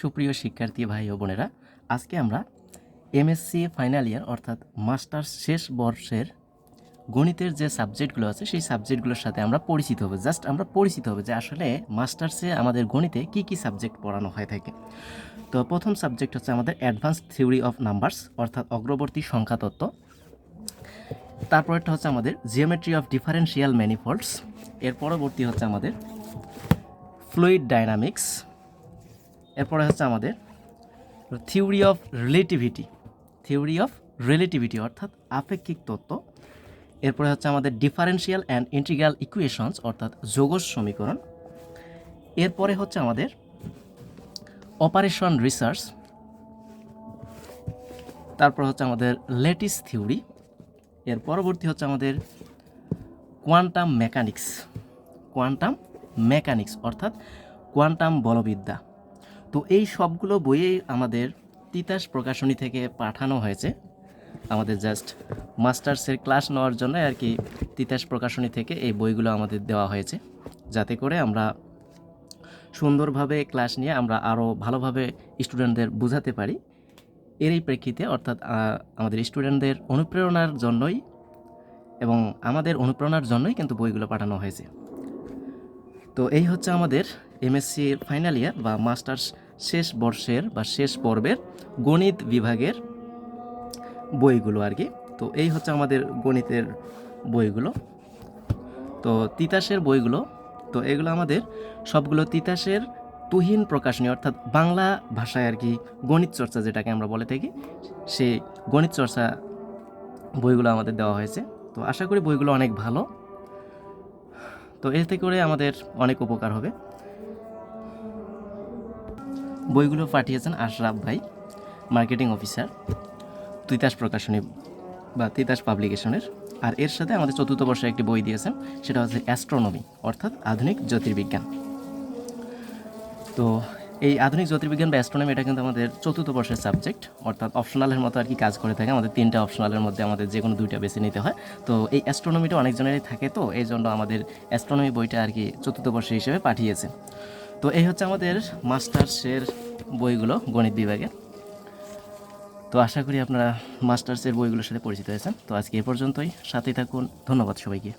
সুপ্রিয় শিক্ষার্থী ভাই ও বোনেরা, আজকে আমরা এমএসসি ফাইনাল ইয়ার অর্থাৎ মাস্টার্স শেষ বর্ষের গণিতের যে সাবজেক্টগুলো আছে, সেই সাবজেক্টগুলোর সাথে আমরা পরিচিত হব। জাস্ট আমরা পরিচিত হব যে আসলে মাস্টার্সে আমাদের গণিতে কি কি সাবজেক্ট পড়ানো হয়ে থাকে। তো প্রথম সাবজেক্ট হচ্ছে আমাদের অ্যাডভান্স থিওরি অফ নাম্বারস অর্থাৎ অগ্রবর্তী সংখ্যা তত্ত্ব। তারপরেরটা হচ্ছে আমাদের জিওমেট্রি অফ ডিফারেন্সিয়াল ম্যানিফোল্ডস এর পরবর্তী হচ্ছে আমাদের ফ্লুইড ডাইনামিক্স এরপরে হচ্ছে আমাদের theory of relativity theory of relativity অর্থাৎ আপেক্ষিক তত্ত্ব। এরপরে হচ্ছে আমাদের ডিফারেন্সিয়াল অ্যান্ড ইন্টিগ্রাল ইকুয়েশনস অর্থাৎ যোগজ সমীকরণ। এরপরে হচ্ছে আমাদের অপারেশন রিসার্চ তারপর হচ্ছে আমাদের লেটিস থিওরি এর পরবর্তী হচ্ছে আমাদের কোয়ান্টাম মেকানিক্স কোয়ান্টাম মেকানিক্স অর্থাৎ কোয়ান্টাম বলবিদ্যা। তো এই সবগুলো বইয়ে আমাদের তিতাস প্রকাশনী থেকে পাঠানো হয়েছে। আমাদের জাস্ট মাস্টার্সের ক্লাস নেওয়ার জন্য আর কি তিতাস প্রকাশনী থেকে এই বইগুলো আমাদের দেওয়া হয়েছে। যাতে করে আমরা সুন্দরভাবে ক্লাস নিয়ে আমরা আরও ভালোভাবে স্টুডেন্টদের বোঝাতে পারি। এর এই প্রেক্ষিতে অর্থাৎ আমাদের স্টুডেন্টদের অনুপ্রেরণার জন্যই এবং আমাদের অনুপ্রেরণার জন্যই কিন্তু বইগুলো পাঠানো হয়েছে। তো এই হচ্ছে আমাদের এমএসসি ফাইনাল ইয়ার বা মাস্টার্স শেষ বর্ষের বা শেষ পর্বের গণিত বিভাগের বইগুলো আর কি। তো এই হচ্ছে আমাদের গণিতের বইগুলো। তো তিতাসের বইগুলো, তো এগুলো আমাদের সবগুলো তিতাসের তুহিন প্রকাশনী, অর্থাৎ বাংলা ভাষায় আর কি গণিত চর্চা যেটাকে আমরা বলে থাকি, সেই গণিত চর্চা বইগুলো আমাদের দেওয়া হয়েছে। তো আশা করি বইগুলো অনেক ভালো। তো এতে করে আমাদের অনেক উপকার হবে। বইগুলো পাঠিয়েছেন আশরাফ ভাই মার্কেটিং অফিসার তিতাস প্রকাশনী বা তিতাস পাবলিকেশনের আর এর সাথে আমাদের চতুর্থ বর্ষে একটি বই দিয়েছেন, সেটা হচ্ছে অ্যাস্ট্রোনমি অর্থাৎ আধুনিক জ্যোতির্বিজ্ঞান। তো এই আধুনিক জ্যোতির্বিজ্ঞান বা অ্যাস্ট্রোনমি এটা কিন্তু আমাদের চতুর্থ বর্ষের সাবজেক্ট অর্থাৎ অপশনালের মতো আর কি কাজ করে থাকে। আমাদের তিনটা অপশনালের মধ্যে আমাদের যে কোনো দুইটা বেছে নিতে হয়। তো এই অ্যাস্ট্রোনমিটা অনেকজনেরই থাকে তো, এই জন্য আমাদের অ্যাস্ট্রোনমি বইটা আর কি চতুর্থ বর্ষে হিসেবে পাঠিয়েছে। তো এই হচ্ছে আমাদের মাস্টার্সের বইগুলো গণিত বিভাগে। তো আশা করি আপনারা মাস্টার্সের বইগুলোর সাথে পরিচিত হয়েছেন। তো আজকে এ পর্যন্তই। সাথেই থাকুন। ধন্যবাদ সবাইকে।